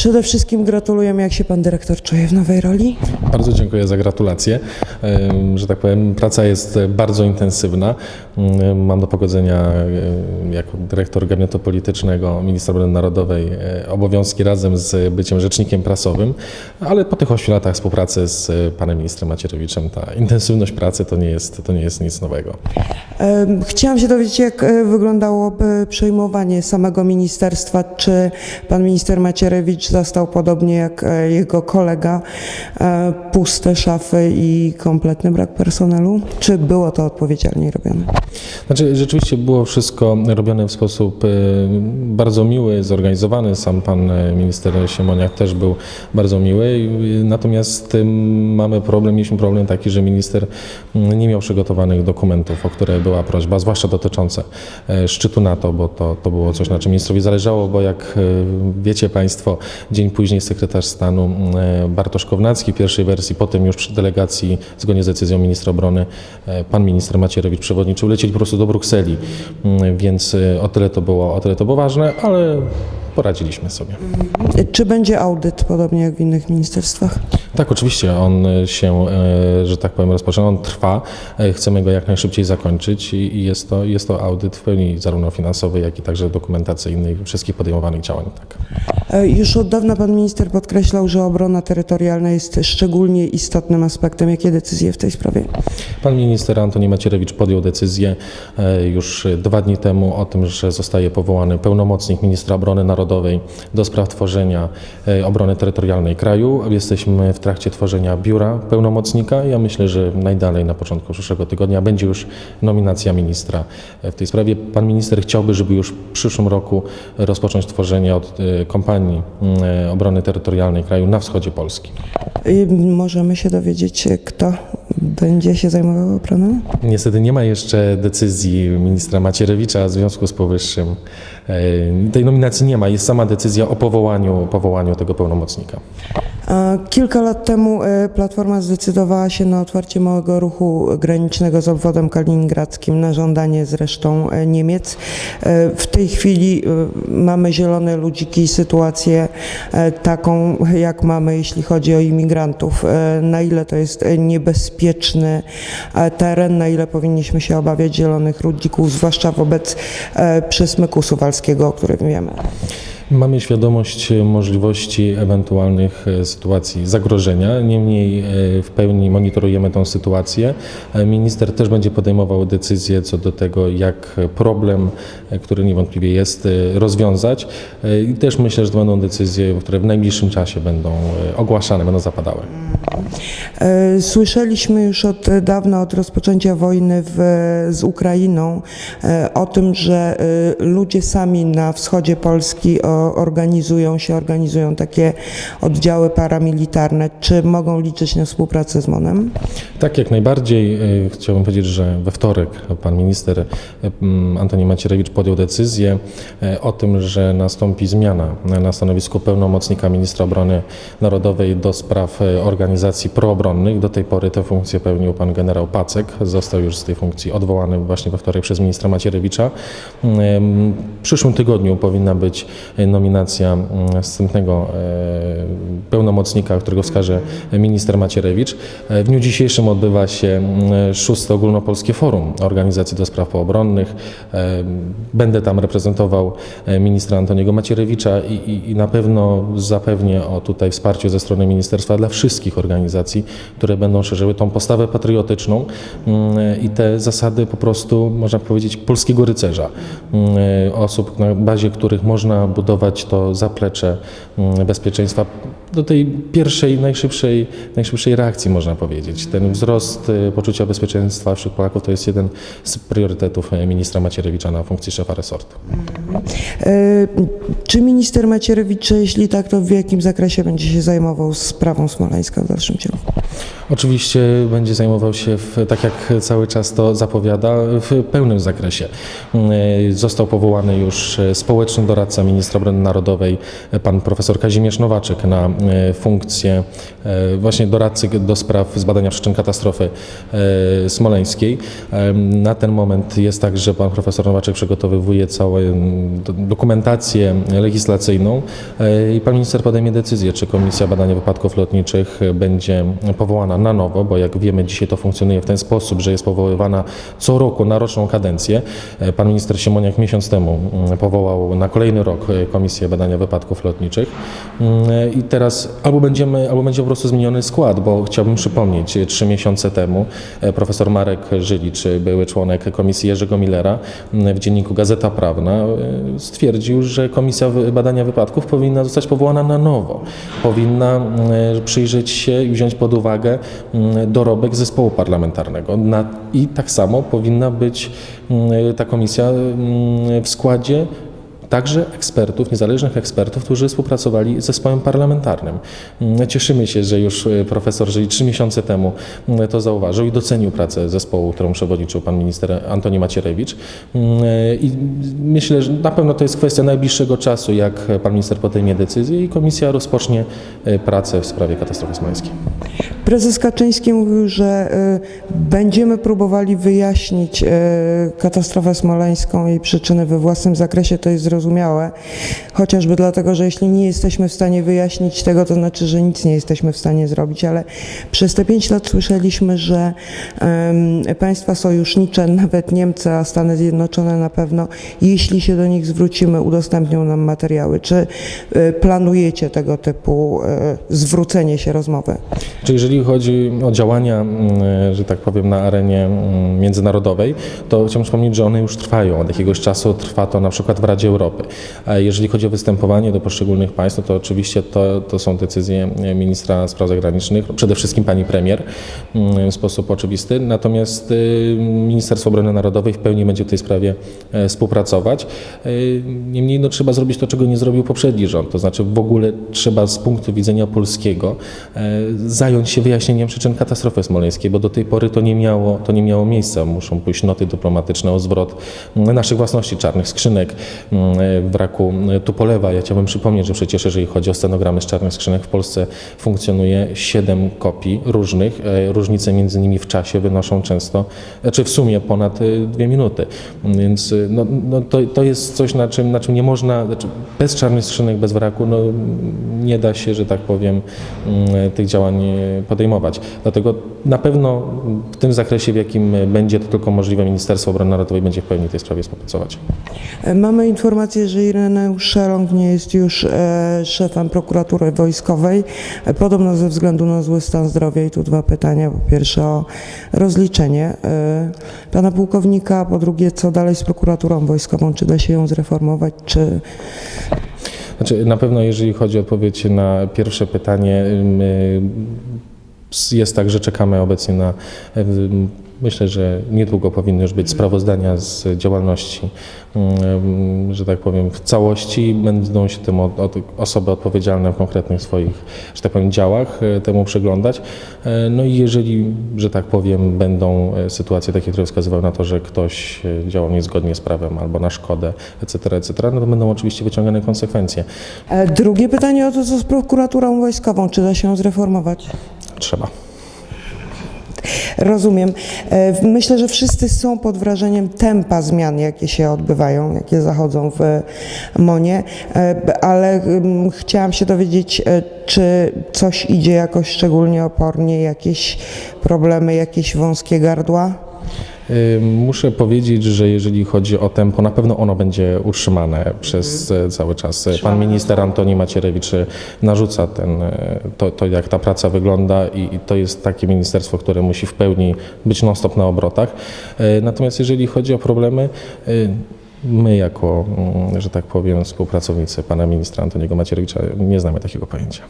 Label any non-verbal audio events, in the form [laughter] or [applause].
Przede wszystkim gratulujemy, jak się pan dyrektor czuje w nowej roli. Bardzo dziękuję za gratulacje. Że tak powiem, praca jest bardzo intensywna. Ym, Mam do pogodzenia ym, jako dyrektor gabinetu politycznego Ministra Obrony Narodowej e, obowiązki razem z byciem rzecznikiem prasowym, ale po tych 8 latach współpracy z e, panem ministrem Macierewiczem ta intensywność pracy to nie jest, to nie jest nic nowego. Chciałam się dowiedzieć, jak e, wyglądałoby przejmowanie samego ministerstwa. Czy pan minister Macierewicz zastał podobnie jak e, jego kolega e, puste szafy i kompletny brak personelu? Czy było to odpowiedzialnie robione? Znaczy, rzeczywiście było wszystko robione w sposób e, bardzo miły, zorganizowany. Sam pan e, minister Siemoniak też był bardzo miły. I- Natomiast mamy problem, mieliśmy problem taki, że minister nie miał przygotowanych dokumentów, o które była prośba, zwłaszcza dotyczące szczytu NATO, bo to, to było coś, na czym ministrowi zależało, bo jak wiecie Państwo, dzień później sekretarz stanu Bartosz Kownacki w pierwszej wersji, potem już przy delegacji, zgodnie z decyzją ministra obrony, pan minister Macierewicz przewodniczył, lecieli po prostu do Brukseli, m, więc e, o tyle to było, o tyle to było ważne, ale poradziliśmy sobie. Czy będzie audyt, podobnie jak w innych ministerstwach? Tak, oczywiście on e, się, e, że tak powiem, rozpoczyna, on trwa, e, chcemy go jak najszybciej zakończyć i jest to, jest to audyt w pełni zarówno finansowy, jak i także dokumentacyjny wszystkich podejmowanych działań. Tak. Już od dawna pan minister podkreślał, że obrona terytorialna jest szczególnie istotnym aspektem. Jakie decyzje w tej sprawie? Pan minister Antoni Macierewicz podjął decyzję już dwa dni temu o tym, że zostaje powołany pełnomocnik ministra obrony narodowej do spraw tworzenia obrony terytorialnej kraju. Jesteśmy w trakcie tworzenia biura pełnomocnika. Ja myślę, że najdalej na początku przyszłego tygodnia będzie już nominacja ministra w tej sprawie. Pan minister chciałby, żeby już w przyszłym roku rozpocząć tworzenie od e, kompanii e, obrony terytorialnej kraju na wschodzie Polski. Y, Możemy się dowiedzieć, kto będzie się zajmował obroną? Niestety nie ma jeszcze decyzji ministra Macierewicza w związku z powyższym. e, Tej nominacji nie ma, jest sama decyzja o powołaniu, powołaniu tego pełnomocnika. A Kilka lat temu e, Platforma zdecydowała się na otwarcie małego ruchu granicznego z obwodem kaliningradzkim na żądanie zresztą e, Niemiec. E, W tej chwili e, mamy zielone ludziki, sytuację e, taką, jak mamy, jeśli chodzi o imigrantów. E, Na ile to jest e, niebezpieczny e, teren, na ile powinniśmy się obawiać zielonych ludzików, zwłaszcza wobec e, przesmyku suwalskiego, o którym wiemy. Mamy świadomość możliwości ewentualnych e, sytuacji zagrożenia, niemniej e, w pełni monitorujemy tę sytuację. E, Minister też będzie podejmował decyzje co do tego, jak problem, który niewątpliwie jest, rozwiązać. I też myślę, że to będą decyzje, które w najbliższym czasie będą ogłaszane, będą zapadały. Słyszeliśmy już od dawna, od rozpoczęcia wojny w, z Ukrainą, o tym, że ludzie sami na wschodzie Polski o, organizują się, organizują takie oddziały paramilitarne. Czy mogą liczyć na współpracę z MONem? Tak, jak najbardziej. E, Chciałbym powiedzieć, że we wtorek pan minister e, Antoni Macierewicz podjął decyzję e, o tym, że nastąpi zmiana na- stanowisku pełnomocnika ministra obrony narodowej do spraw organizacji proobronnych. Do tej pory tę funkcję pełnił pan generał Pacek. Został już z tej funkcji odwołany właśnie we wtorek przez ministra Macierewicza. W przyszłym tygodniu powinna być nominacja mm, następnego e, pełnomocnika, którego wskaże minister Macierewicz. E, W dniu dzisiejszym odbywa się mm, szóste ogólnopolskie forum organizacji do spraw poobronnych. E, Będę tam reprezentował ministra Antoniego Macierewicza i, i, i na pewno zapewnię o tutaj wsparciu ze strony ministerstwa dla wszystkich organizacji, które będą szerzyły tą postawę patriotyczną mm, i te zasady po prostu, można powiedzieć, polskiego rycerza. Osób, na bazie których można budować to zaplecze mm, bezpieczeństwa do tej pierwszej, najszybszej, najszybszej reakcji, można powiedzieć. Ten wzrost e, poczucia bezpieczeństwa wśród Polaków to jest jeden z priorytetów e, ministra Macierewicza na funkcji szefa resortu. E, Czy minister Macierewicz, jeśli tak, to w jakim zakresie będzie się zajmował sprawą Smoleńska w dalszym ciągu? Oczywiście będzie zajmował się, w, tak jak cały czas to zapowiada, w pełnym zakresie. E, Został powołany już społeczny doradca ministra obrony narodowej, pan profesor Kazimierz Nowaczek na funkcję e, właśnie doradcy do spraw zbadania przyczyn katastrofy e, smoleńskiej. E, Na ten moment jest tak, że pan profesor Nowaczek przygotowywuje całą do- dokumentację legislacyjną e, i pan minister podejmie decyzję, czy Komisja Badania Wypadków Lotniczych będzie powołana na nowo, bo jak wiemy dzisiaj to funkcjonuje w ten sposób, że jest powoływana co roku na roczną kadencję. E, Pan minister Siemoniak miesiąc temu powołał na kolejny rok e, Komisję Badania Wypadków Lotniczych e, i teraz albo będziemy, albo będzie po prostu zmieniony skład, bo chciałbym przypomnieć, e, trzy miesiące temu e, profesor Marek Żylicz, e, były członek Komisji Jerzego Millera w dzienniku Gazeta Prawna stwierdził, że Komisja Badania Wypadków powinna zostać powołana na nowo. Powinna przyjrzeć się i wziąć pod uwagę dorobek zespołu parlamentarnego. I tak samo powinna być ta komisja w składzie także ekspertów, niezależnych ekspertów, którzy współpracowali z zespołem parlamentarnym. Mm, Cieszymy się, że już e, profesor Żyli trzy miesiące temu mm, to zauważył i docenił pracę zespołu, którą przewodniczył pan minister Antoni Macierewicz. Mm, e, I myślę, że na pewno to jest kwestia najbliższego czasu, jak pan minister podejmie decyzję i komisja rozpocznie e, pracę w sprawie katastrofy smoleńskiej. Prezes Kaczyński mówił, że będziemy próbowali wyjaśnić katastrofę smoleńską i przyczyny we własnym zakresie, to jest zrozumiałe, chociażby dlatego, że jeśli nie jesteśmy w stanie wyjaśnić tego, to znaczy, że nic nie jesteśmy w stanie zrobić, ale przez te pięć lat słyszeliśmy, że em, państwa sojusznicze, [laughs] nawet Niemcy, a Stany Zjednoczone na pewno, jeśli się do nich zwrócimy, udostępnią nam materiały. Czy y, planujecie tego typu y, zwrócenie się rozmowy? Czy jeżeli chodzi o działania, mm, że tak powiem, na arenie mm, międzynarodowej, to chciałbym przypomnieć, że one już trwają. Od jakiegoś czasu trwa to na przykład w Radzie Europy. A jeżeli chodzi o występowanie do poszczególnych państw, no to oczywiście to, to są decyzje ministra spraw zagranicznych, przede wszystkim pani premier mm, w sposób oczywisty. Natomiast y, Ministerstwo Obrony Narodowej w pełni będzie w tej sprawie e, współpracować. Niemniej no, trzeba zrobić to, czego nie zrobił poprzedni rząd. To znaczy w ogóle trzeba z punktu widzenia polskiego e, zająć się wyjaśnieniem przyczyn katastrofy smoleńskiej, bo do tej pory to nie miało, to nie miało miejsca. Muszą pójść noty dyplomatyczne o zwrot naszych własności, czarnych skrzynek, e, wraku e, Tupolewa. Ja chciałbym przypomnieć, że przecież jeżeli chodzi o stenogramy z czarnych skrzynek w Polsce funkcjonuje siedem kopii różnych. E, Różnice między nimi w czasie wynoszą często, znaczy w sumie ponad dwie minuty. Więc no, no to, to jest coś, na czym, na czym nie można, znaczy bez czarnych skrzynek, bez wraku, no, nie da się, że tak powiem, mm, tych działań podejmować. Dlatego na pewno w tym zakresie, w jakim będzie to tylko możliwe, Ministerstwo Obrony Narodowej będzie w pełni tej sprawie współpracować. Mamy informację, że Ireneusz Szerąg nie jest już e, szefem prokuratury wojskowej, e, podobno ze względu na zły stan zdrowia. I tu dwa pytania. Po pierwsze o rozliczenie e, pana pułkownika, po drugie co dalej z prokuraturą wojskową, czy da się ją zreformować, czy Znaczy, na pewno jeżeli chodzi o odpowiedź na pierwsze pytanie, my, jest tak, że czekamy obecnie na, myślę, że niedługo powinny już być sprawozdania z działalności, ym, że tak powiem, w całości. Będą się tym od, od osoby odpowiedzialne w konkretnych swoich, że tak powiem, działach e, temu przyglądać. E, No i jeżeli, że tak powiem, będą e, sytuacje takie, które wskazywały na to, że ktoś działał niezgodnie z prawem albo na szkodę, etc., etc., no to będą oczywiście wyciągane konsekwencje. Drugie pytanie o to, co z prokuraturą wojskową, czy da się ją zreformować? Trzeba. Rozumiem. E, Myślę, że wszyscy są pod wrażeniem tempa zmian, jakie się odbywają, jakie zachodzą w MONie, e, ale chciałam się dowiedzieć, e, czy coś idzie jakoś szczególnie opornie, jakieś problemy, jakieś wąskie gardła? Muszę powiedzieć, że jeżeli chodzi o tempo, na pewno ono będzie utrzymane przez e, cały czas. Pan minister Antoni Macierewicz e, narzuca ten, e, to, to jak ta praca wygląda i, i to jest takie ministerstwo, które musi w pełni być non-stop na obrotach. E, Natomiast jeżeli chodzi o problemy, e, my jako, mm, że tak powiem, współpracownicy pana ministra Antoniego Macierewicza nie znamy takiego pojęcia.